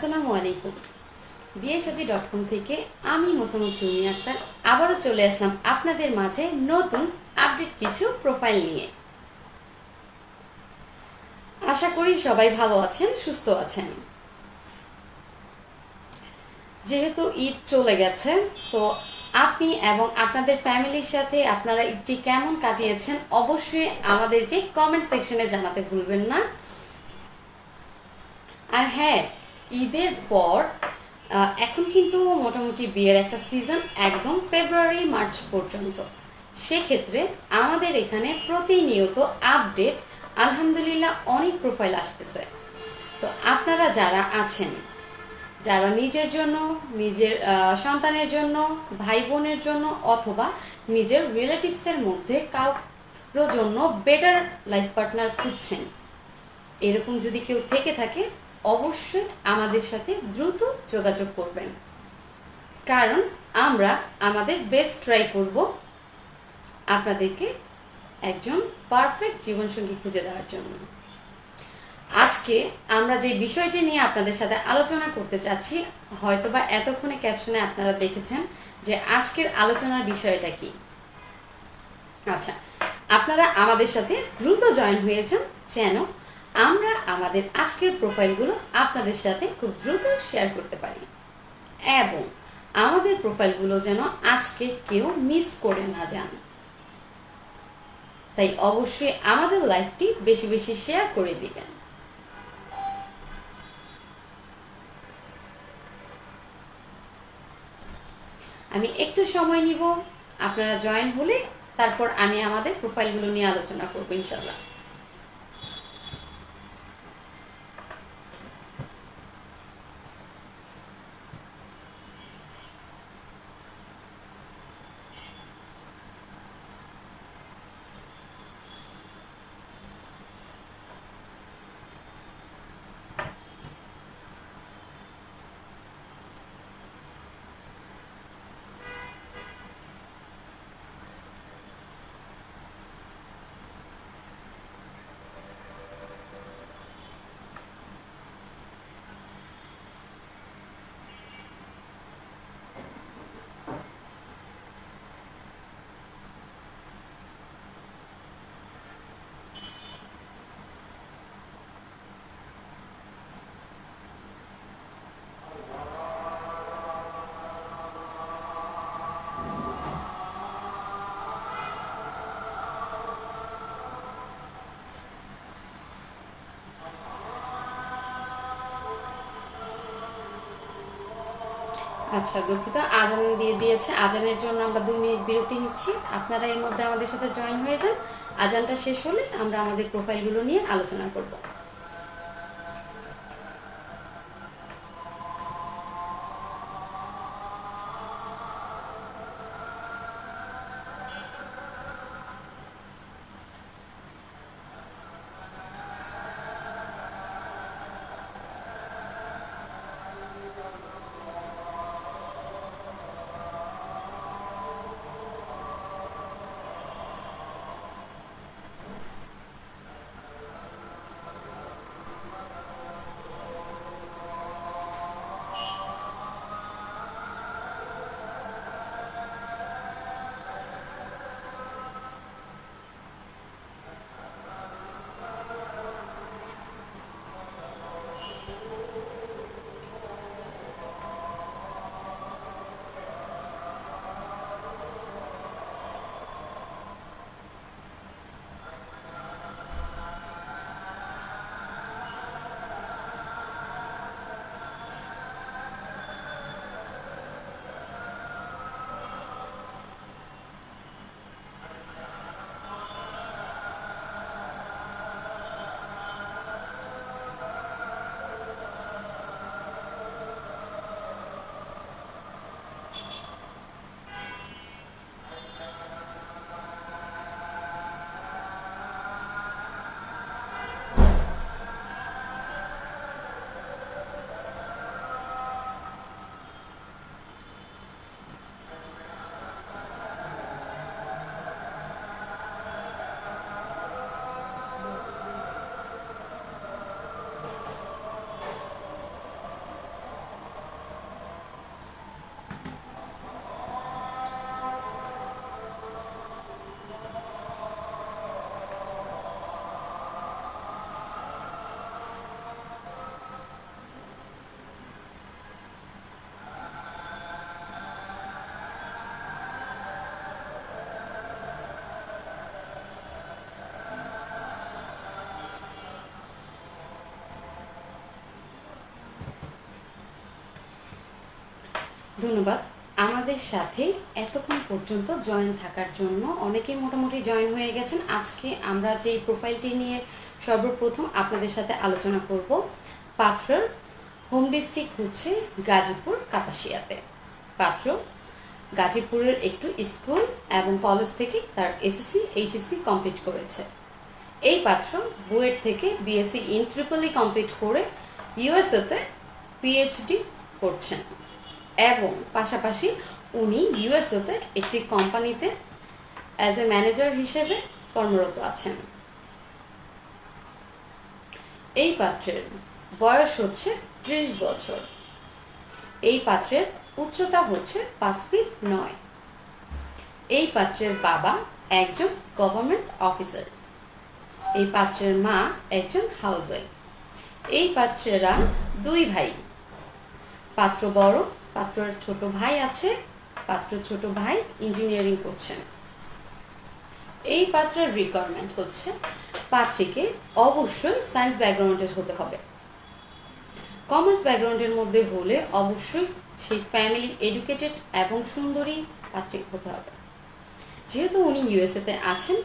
আসসালামু আলাইকুম। বিয়ে ডট কম থেকে আমি মোসাম্মদ রুমি আক্তার আবারও চলে আসলাম আপনাদের মাঝে নতুন আপডেট কিছু প্রোফাইল নিয়ে। আশা করি সবাই ভালো আছেন, সুস্থ আছেন। যেহেতু ঈদ চলে গেছে, তো আপনি এবং আপনাদের ফ্যামিলির সাথে আপনারা ঈদটি কেমন কাটিয়েছেন অবশ্যই আমাদেরকে কমেন্ট সেকশনে জানাতে ভুলবেন না। আর হ্যাঁ ঈদের পর এখন কিন্তু মোটামুটি বিয়ের একটা সিজন একদম ফেব্রুয়ারি মার্চ পর্যন্ত। সেক্ষেত্রে আমাদের এখানে প্রতিনিয়ত আপডেট আলহামদুলিল্লাহ, অনেক প্রোফাইল আসতেছে। তো আপনারা যারা আছেন, যারা নিজের জন্য, নিজের সন্তানের জন্য ভাই বোনের জন্য অথবা নিজের রিলেটিভসের মধ্যে কারোর জন্য বেটার লাইফ পার্টনার খুঁজছেন, এরকম যদি কেউ থেকে থাকে অবশ্যই আমাদের সাথে দ্রুত যোগাযোগ করবেন। কারণ আমরা আমাদের বেস্ট ট্রাই করব আপনাদেরকে একজন পারফেক্ট জীবনসঙ্গী খুঁজে দেওয়ার জন্য। আজকে আমরা যে বিষয়টি নিয়ে আপনাদের সাথে আলোচনা করতে চাচ্ছি, হয়তোবা এতক্ষণে ক্যাপশনে আপনারা দেখেছেন যে আজকের আলোচনার বিষয়টা কি। আচ্ছা আপনারা আমাদের সাথে দ্রুত জয়েন হয়েছেন, যেন আমরা আমাদের আজকের প্রোফাইলগুলো আপনাদের সাথে খুব দ্রুত শেয়ার করতে পারি। এবং আমাদের প্রোফাইলগুলো যেন আজকে কেউ মিস করে না যান। তাই অবশ্যই আমাদের লাইফটি বেশি বেশি শেয়ার করে দিবেন। আমি একটু সময় নিব। আপনারা জয়েন হলে তারপর আমি আমাদের প্রোফাইলগুলো নিয়ে আলোচনা করব ইনশাল্লাহ আচ্ছা দুঃখিত। আজান দিয়ে দিয়েছে। আজানের জন্য আমরা দুই মিনিট বিরতি নিচ্ছি। আপনারা এর মধ্যে আমাদের সাথে জয়েন হয়ে যান। আজানটা শেষ হলে আমরা আমাদের প্রোফাইলগুলো নিয়ে আলোচনা করব। ধন্যবাদ। আমাদের সাথে এতক্ষণ পর্যন্ত জয়েন থাকার জন্য অনেকেই মোটামুটি জয়েন হয়ে গেছেন। আজকে আমরা যেই প্রোফাইলটি নিয়ে সর্বপ্রথম আপনাদের সাথে আলোচনা করব পাত্রর হোম ডিস্ট্রিক্ট হচ্ছে গাজীপুর কাপাসিয়াতে। পাত্র, গাজীপুরের একটু স্কুল এবং কলেজ থেকে তার এসএসসি এইচএসসি কমপ্লিট করেছে। এই পাত্র বুয়েট থেকে বিএসসি ইন ট্রিপলি কমপ্লিট করে ইউএসএতে পিএইচডি করছেন। এবং পাশাপাশি উনি ইউএসএতে একটি কোম্পানিতে অ্যাজ এ ম্যানেজার হিসেবে কর্মরত আছেন। এই পাত্রের বয়স হচ্ছে ত্রিশ বছর। এই পাত্রের উচ্চতা হচ্ছে পাঁচ ফিট নয়। এই পাত্রের বাবা একজন গভর্নমেন্ট অফিসার এই পাত্রের মা একজন হাউসওয়াইফ এই পাত্রেরা দুই ভাই। পাত্র বড় পাত্রের ছোট ভাই আছে, পাত্র ছোট ভাই ইঞ্জিনিয়ারিং করছেন। এই পাত্রের রিকোয়ারমেন্ট হচ্ছে পাত্রীকে অবশ্যই সায়েন্স ব্যাকগ্রাউন্ডের হতে হবে। কমার্স ব্যাকগ্রাউন্ডের মধ্যে হলে অবশ্যই সেই ফ্যামিলি এডুকেটেড এবং সুন্দরী পাত্রী হতে হবে। যেহেতু উনি ইউএসএতে আছেন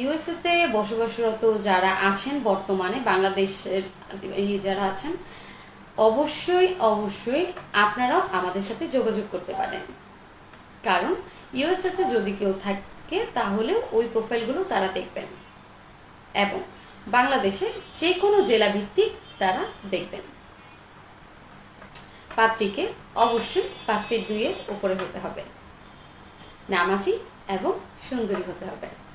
ইউএসএতে বসবাসরত যারা আছেন বর্তমানে, বাংলাদেশের যারা আছেন অবশ্যই অবশ্যই আপনারাও আমাদের সাথে যোগাযোগ করতে পারেন। কারণ ইউএসএতে যদি কেউ থাকে তাহলে ওই প্রোফাইলগুলো তারা দেখবেন। এবং বাংলাদেশে যে কোনো জেলা ভিত্তিক তারা দেখবেন। পাত্রীকে অবশ্যই পাঁচ ফিট দুইয়ের উপরে হতে হবে। নামাজি এবং সুন্দরী হতে হবে।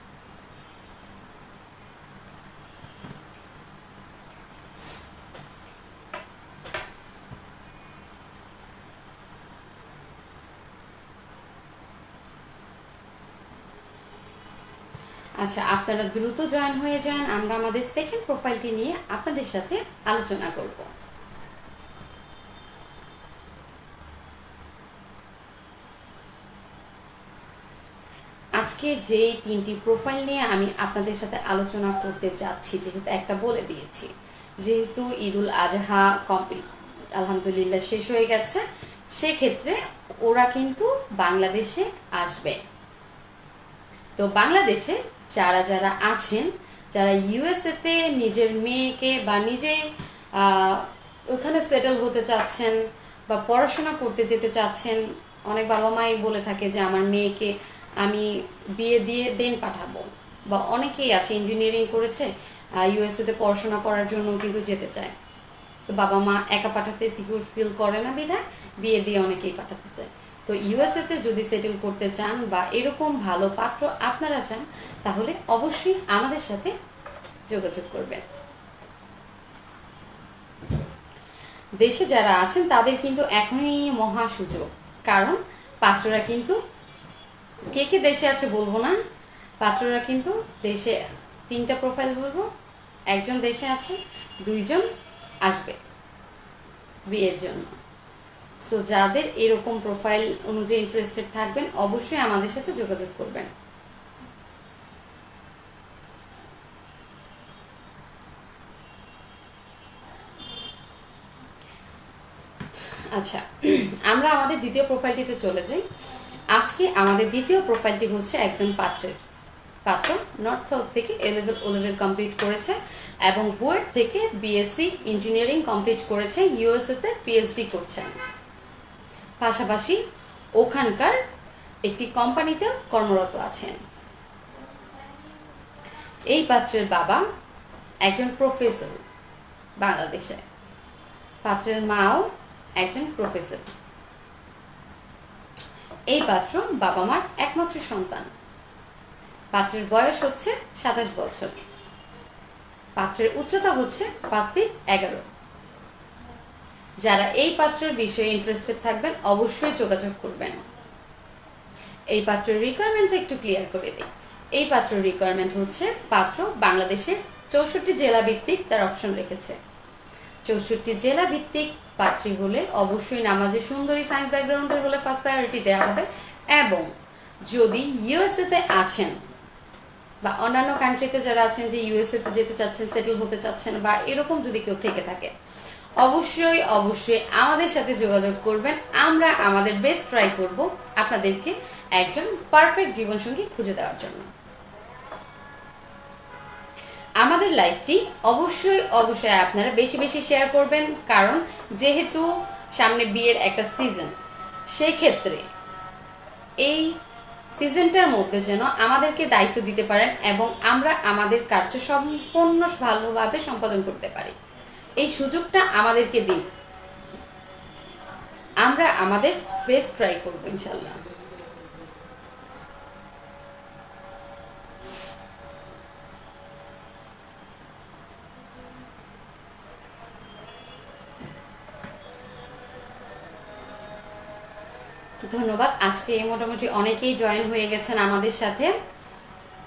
আচ্ছা আপনারা দ্রুত জয়েন হয়ে যান। আমরা আমাদের সেকেন্ড প্রোফাইলটি নিয়ে আপনাদের সাথে আলোচনা করব। আজকে যে তিনটি প্রোফাইল নিয়ে আমি আপনাদের সাথে আলোচনা করতে যাচ্ছি যেহেতু একটা বলে দিয়েছি, যেহেতু ঈদুল আজহা কমপ্লিট আলহামদুলিল্লাহ শেষ হয়ে গেছে, সেক্ষেত্রে ওরা কিন্তু বাংলাদেশে আসবে। তো বাংলাদেশে যারা যারা আছেন, যারা ইউএসএতে নিজের মেয়েকে বা নিজে ওখানে সেটেল হতে চাচ্ছেন বা পড়াশোনা করতে যেতে চাচ্ছেন, অনেক বাবা মাই বলে থাকে যে, আমার মেয়েকে আমি বিয়ে দিয়ে দেন পাঠাবো। বা অনেকেই আছে ইঞ্জিনিয়ারিং করেছে ইউএসএতে পড়াশোনা করার জন্য কিন্তু যেতে চায়। তো বাবা মা একা পাঠাতে সিকিউর ফিল করে না বিধায়, বিয়ে দিয়ে অনেকেই পাঠাতে চায়। তো ইউএসএতে যদি সেটেল করতে চান বা এরকম ভালো পাত্র আপনারা চান, তাহলে অবশ্যই আমাদের সাথে যোগাযোগ করবেন। দেশে যারা আছেন, তাদের কিন্তু এখনই মহা সুযোগ। কারণ পাত্ররা কিন্তু কে কে দেশে আছে বলব না, পাত্ররা কিন্তু দেশে তিনটা প্রোফাইল বলব। একজন দেশে আছে, দুইজন আসবে বিয়ের জন্য। সো যাদের এরকম প্রোফাইল অনুযায়ী ইন্টারেস্টেড থাকবেন, অবশ্যই আমাদের সাথে যোগাযোগ করবেন। আচ্ছা আমরা আমাদের দ্বিতীয় প্রোফাইলটিতে চলে যাই। আজকে আমাদের দ্বিতীয় প্রোফাইলটি হচ্ছে একজন পাত্রের। পাত্র নর্থ সাউথ থেকে A level O level complete করেছে এবং বুয়েট থেকে বিএসসি ইঞ্জিনিয়ারিং কমপ্লিট করেছে ইউএসএতে পিএইচডি করছেন। পাশাপাশি ওখানকার একটি কোম্পানিতে কর্মরত আছেন। এই পাত্রের বাবা একজন প্রফেসর বাংলাদেশে। পাত্রের মাও একজন প্রফেসর। এই পাত্র বাবা মার একমাত্র সন্তান। পাত্রের বয়স হচ্ছে সাতাশ বছর। পাত্রের উচ্চতা হচ্ছে পাঁচ ফিট এগারো। যারা এই পাত্রের বিষয়ে ইন্টারেস্টেড থাকবেন, অবশ্যই যোগাযোগ করবেন। এই পাত্রের রিকোয়ারমেন্ট একটু ক্লিয়ার করে দিই। এই পাত্রের রিকোয়ারমেন্ট হচ্ছে পাত্র বাংলাদেশের চৌষট্টি জেলা ভিত্তিক তার অপশন রেখেছে। চৌষট্টি জেলা ভিত্তিক পাত্রী হলে অবশ্যই নামাজে সুন্দরী সায়েন্স ব্যাকগ্রাউন্ডের হলে ফার্স্ট প্রায়োরিটি দেওয়া হবে এবং যদি ইউএসএতে আছেন বা অন্যান্য কান্ট্রিতে যারা আছেন যে ইউএসএতে যেতে চাচ্ছেন সেটেল হতে চাচ্ছেন বা এরকম যদি কেউ থেকে থাকে অবশ্যই অবশ্যই আমাদের সাথে যোগাযোগ করবেন। আমরা আমাদের বেস্ট ট্রাই করব আপনাদেরকে একজন পারফেক্ট জীবনসঙ্গী খুঁজে দেওয়ার জন্য। আমাদের লাইফটি অবশ্যই অবশ্যই আপনারা বেশি বেশি শেয়ার করবেন। কারণ যেহেতু সামনে বিয়ের একটা সিজন সেই ক্ষেত্রে এই সিজনটার মধ্যে যেন আমাদেরকে দায়িত্ব দিতে পারেন এবং আমরা আমাদের কার্য সম্পূর্ণ ভালোভাবে সম্পাদন করতে পারি। এই সুযোগটা আমাদেরকে দিন। আমরা আমাদের বেস্ট ট্রাই করব, ইনশাল্লাহ। ধন্যবাদ। আজকে মোটামুটি অনেকেই জয়েন হয়ে গেছেন আমাদের সাথে।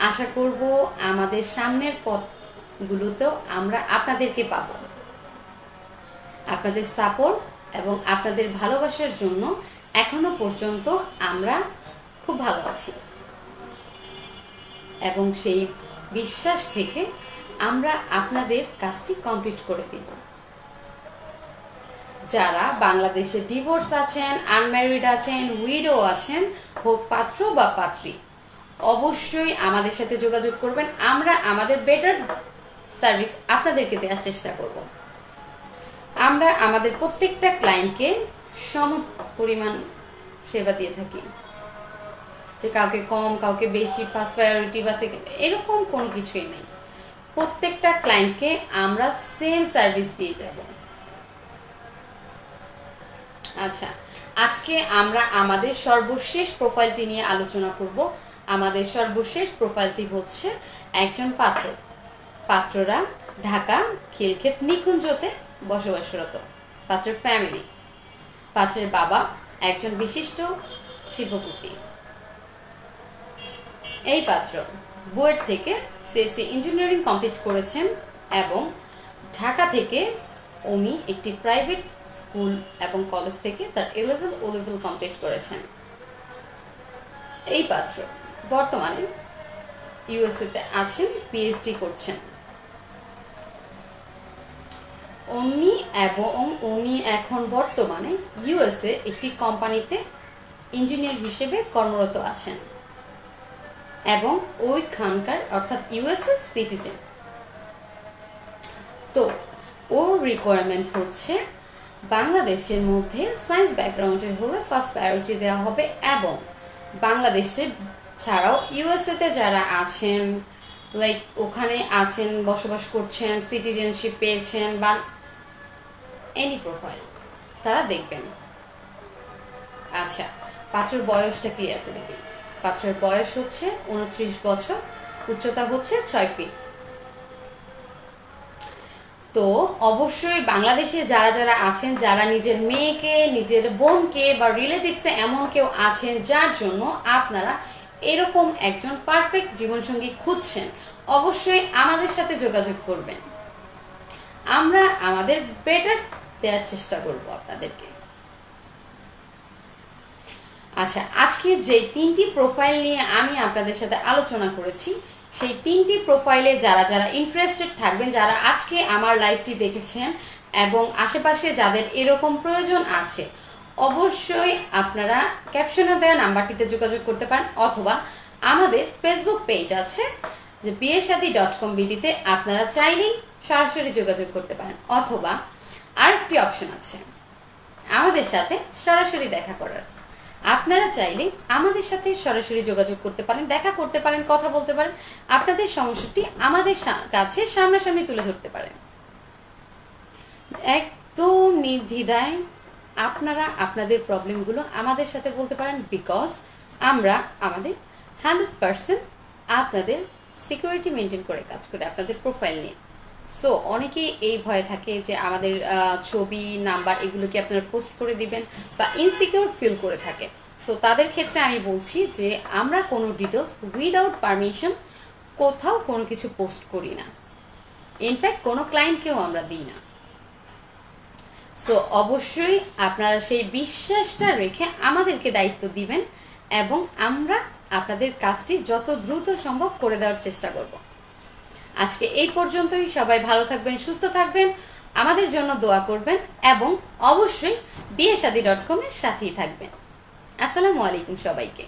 আশা করব আমাদের সামনের পথগুলোতেও আমরা আপনাদেরকে পাব। আপনাদের সাপোর্ট এবং আপনাদের ভালোবাসার জন্য এখনও পর্যন্ত আমরা খুব ভালো আছি। এবং সেই বিশ্বাস থেকে আমরা আপনাদের কাজটি কমপ্লিট করে দিব। যারা বাংলাদেশে ডিভোর্স আছেন আনম্যারিড আছেন উইডো আছেন, হোক পাত্র বা পাত্রী, অবশ্যই আমাদের সাথে যোগাযোগ করবেন। আমরা আমাদের বেটার সার্ভিস আপনাদেরকে দেওয়ার চেষ্টা করব। আমরা আমাদের প্রত্যেকটা ক্লায়েন্টকে সম পরিমাণ সেবা দিয়ে থাকি। যে কাউকে কম, কাউকে বেশি ফার্স্ট প্রায়োরিটি বা সেকেন্ড এরকম কোনো কিছুই নেই। প্রত্যেকটা ক্লায়েন্টকে আমরা সেম সার্ভিস দিয়ে দেবো। আচ্ছা আজকে আমরা আমাদের সর্বশেষ প্রোফাইলটি নিয়ে আলোচনা করব। আমাদের সর্বশেষ প্রোফাইলটি হচ্ছে একজন পাত্র। পাত্ররা ঢাকা, খিলক্ষেত নিকুঞ্জতে বসবাসরত, পাত্রের ফ্যামিলি পাত্রের বাবা একজন বিশিষ্ট শিল্পপতি এই পাত্র বুয়েট থেকে সিএসসি ইঞ্জিনিয়ারিং কমপ্লিট করেছেন এবং ঢাকা থেকে উনি একটি প্রাইভেট স্কুল এবং কলেজ থেকে তার এলেভেল ও লেভেল কমপ্লিট করেছেন। এই পাত্র বর্তমানে ইউএসএতে আছেন পিএইচডি করছেন। উনি এবং উনি এখন বর্তমানে ইউএসএ একটি কোম্পানিতে ইঞ্জিনিয়ার হিসেবে কর্মরত আছেন এবং ওইখানকার অর্থাৎ ইউএসএ সিটিজেন। তো, ওর রিকোয়ারমেন্ট হচ্ছে বাংলাদেশের মধ্যে সায়েন্স ব্যাকগ্রাউন্ডের হলে ফার্স্ট প্রায়োরিটি দেওয়া হবে এবং বাংলাদেশে ছাড়াও ইউএসএতে যারা আছেন লাইক ওখানে আছেন, বসবাস করছেন সিটিজেনশিপ পেয়েছেন বা এনি প্রোফাইল তারা দেখবেন। আচ্ছা পাত্রের বয়সটা ক্লিয়ার করে দিই। পাত্রের বয়স হচ্ছে উনত্রিশ বছর, উচ্চতা হচ্ছে ছয় ফিট তো অবশ্যই বাংলাদেশে যারা যারা আছেন, যারা নিজের মেয়েকে, নিজের বোনকে বা রিলেটিভসে এমন কেউ আছেন, যার জন্য আপনারা এরকম একজন পারফেক্ট জীবনসঙ্গী খুঁজছেন, অবশ্যই আমাদের সাথে যোগাযোগ করবেন। আমরা আমাদের বেটার দেওয়ার চেষ্টা করব আপনাদেরকে। আচ্ছা আজকে যে তিনটি প্রোফাইল নিয়ে আমি আপনাদের সাথে আলোচনা করেছি, সেই তিনটি প্রোফাইলে যারা যারা ইন্টারেস্টেড থাকবেন, যারা আজকে আমার লাইভটি দেখেছেন এবং আশেপাশে যাদের এরকম প্রয়োজন আছে, অবশ্যই আপনারা ক্যাপশনে দেওয়া নাম্বারটিতে যোগাযোগ করতে পারেন, অথবা আমাদের ফেসবুক পেজ আছে, যে বিয়ে বিয়েসাদি ডট কম বিডিতে আপনারা চাইলেই সরাসরি যোগাযোগ করতে পারেন, অথবা আরেকটি অপশন আছে। আমাদের সাথে সরাসরি দেখা করার। আপনারা চাইলে আমাদের সাথে সরাসরি যোগাযোগ করতে পারেন, দেখা করতে পারেন, কথা বলতে পারেন। আপনাদের সমস্যাটি আমাদের কাছে সামনাসামনি তুলে ধরতে পারেন। একদম নির্দ্বিধায় আপনারা আপনাদের প্রবলেমগুলো আমাদের সাথে বলতে পারেন বিকজ আমরা আমাদের হান্ড্রেড পার্সেন্ট আপনাদের সিকিউরিটি মেনটেন করে কাজ করি, আপনাদের প্রোফাইল নিয়ে। সো অনেকেই এই ভয়ে থাকে যে আমাদের ছবি, নাম্বার এগুলো কি আপনারা পোস্ট করে দিবেন বা ইনসিকিউর ফিল করে থাকে। সো তাদের ক্ষেত্রে আমি বলছি যে আমরা কোনো ডিটেলস উইদাউট পারমিশন কোথাও কোনো কিছু পোস্ট করি না। ইনফ্যাক্ট কোনো ক্লায়েন্টকেও আমরা দিই না। সো অবশ্যই আপনারা সেই বিশ্বাসটা রেখে আমাদেরকে দায়িত্ব দিবেন এবং আমরা আপনাদের কাজটি যত দ্রুত সম্ভব করে দেওয়ার চেষ্টা করব। আজকে এই পর্যন্তই। সবাই ভালো থাকবেন, সুস্থ থাকবেন। আমাদের জন্য দোয়া করবেন এবং অবশ্যই বিয়ে ডট কমের সাথেই থাকবেন। আসসালামু আলাইকুম সবাইকে।